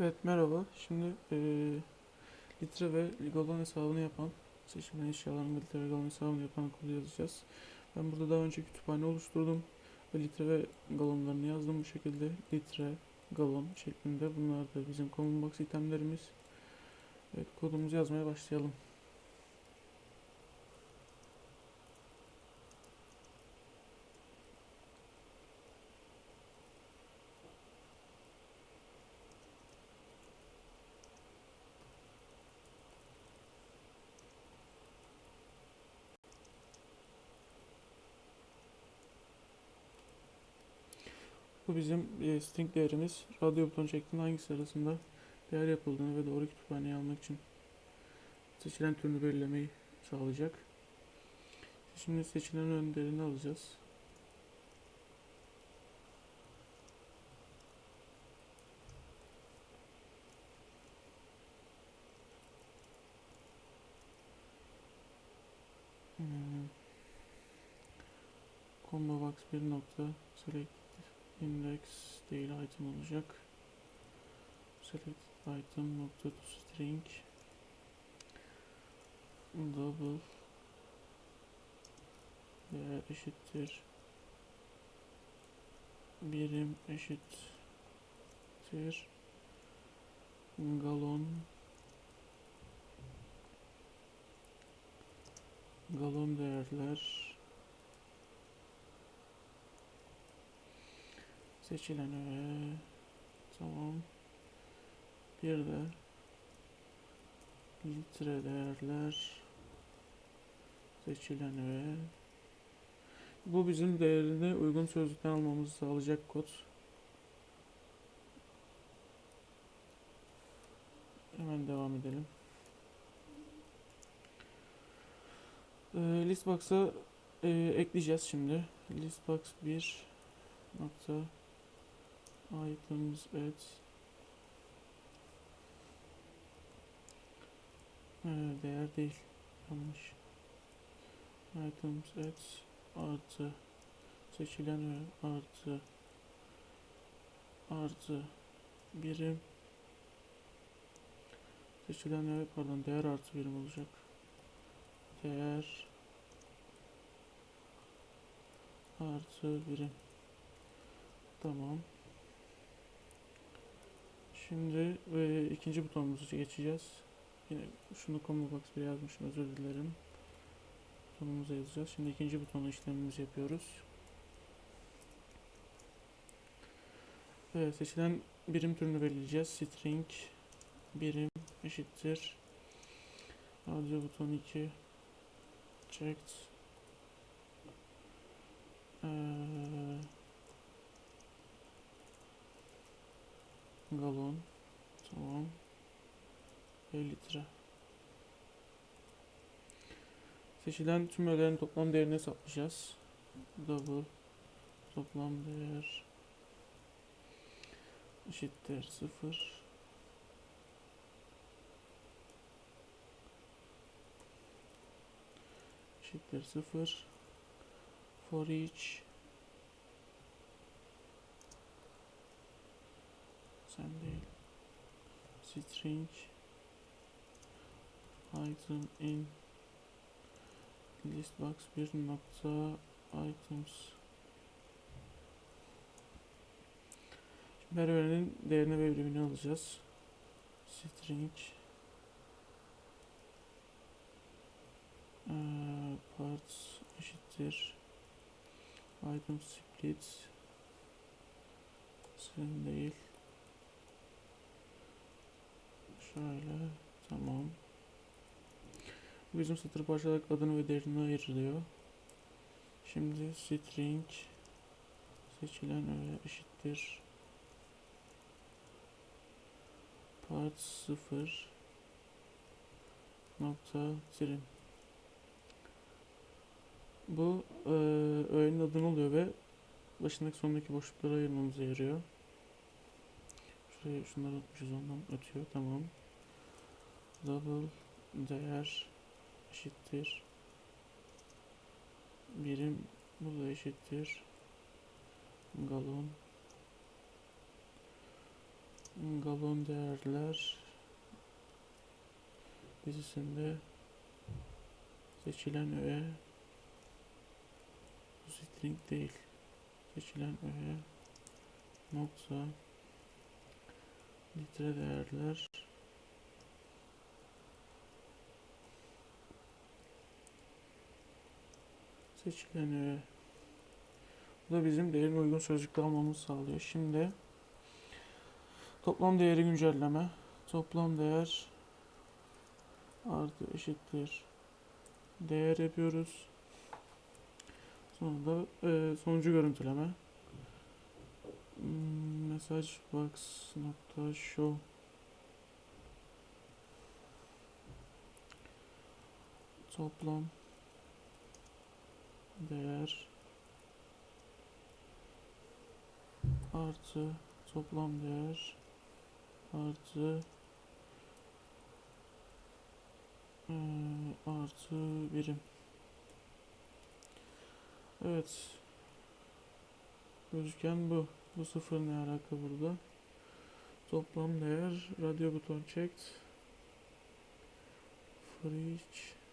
Evet merhaba. Şimdi eee litre ve galon hesabını yapan, seçilen eşyaların litre ve galon hesabını yapan kodu yazacağız. Ben burada daha önce kütüphane oluşturdum ve litre ve galonlarını yazdım bu şekilde. Litre, galon şeklinde. Bunlar da bizim common box itemlerimiz. Evet kodumuzu yazmaya başlayalım. Bu bizim e, string değerimiz. Radyo buton şeklinde hangisi arasında değer yapıldığını ve doğru kütüphaneye almak için seçilen türünü belirlemeyi sağlayacak. Şimdi seçilen ön değerini alacağız. Hmm. Combo box 1 nokta select index değil item olacak. Select item nokta string. Double. Değer eşittir. Birim eşittir. Galon. Galon değerler seçilen öğe tamam. Bir de litre değerler seçilen öğe bu bizim değerini uygun sözlükten almamızı sağlayacak kod. Hemen devam edelim. Ee, listbox'a e, ekleyeceğiz şimdi. Listbox 1 nokta items at ee, değer değil. Yanlış. İtems at artı. Seçilen ve artı. Artı. Birim. Seçilen ve pardon değer artı birim olacak. Değer artı birim. Tamam Şimdi e, ikinci butonumuzu geçeceğiz. Yine şunu combo bir yazmışım özür dilerim. Butonumuza yazacağız. Şimdi ikinci butonu işlemimizi yapıyoruz. Evet, seçilen birim türünü belirleyeceğiz. String birim eşittir. Radyo buton 2 checked. Ee, galon. Tamam. 50 litre seçilen tüm öğelerin toplam değerini hesaplayacağız. Double toplam değer eşittir 0 eşittir 0 for each sen değil. String item in. Listbox bir nokta items. Şimdi her değerini ve birimini alacağız. String eee, parts eşittir. İtem split. Sen değil Şöyle tamam. Bu bizim satır parçalarak adını ve değerini ayırılıyor. Şimdi string seçilen öğe eşittir. Part 0 nokta trim. Bu eee öğenin adını oluyor ve başındaki sondaki boşlukları ayırmamıza yarıyor. Şuraya şunları unutmuşuz ondan ötüyor tamam double değer eşittir. Birim bu da eşittir. Galon. Galon değerler dizisinde seçilen öğe string değil. Seçilen öğe nokta litre değerler seçilen öğe bu da bizim değerin uygun sözcükler almamızı sağlıyor. Şimdi toplam değeri güncelleme. Toplam değer artı eşittir değer yapıyoruz. Sonra da e, sonucu görüntüleme. Hmm, Mesaj box show toplam değer artı toplam değer artı eee, artı birim. Evet. Gözüken bu. Bu sıfır ne alaka burada? Toplam değer radyo buton checked. Each.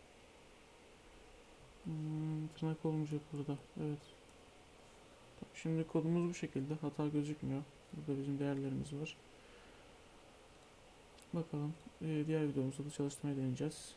Hmm, tırnak olmayacak burada. Evet. Şimdi kodumuz bu şekilde. Hata gözükmüyor. Burada bizim değerlerimiz var. Bakalım. Ee, diğer videomuzda da çalıştırmayı deneyeceğiz.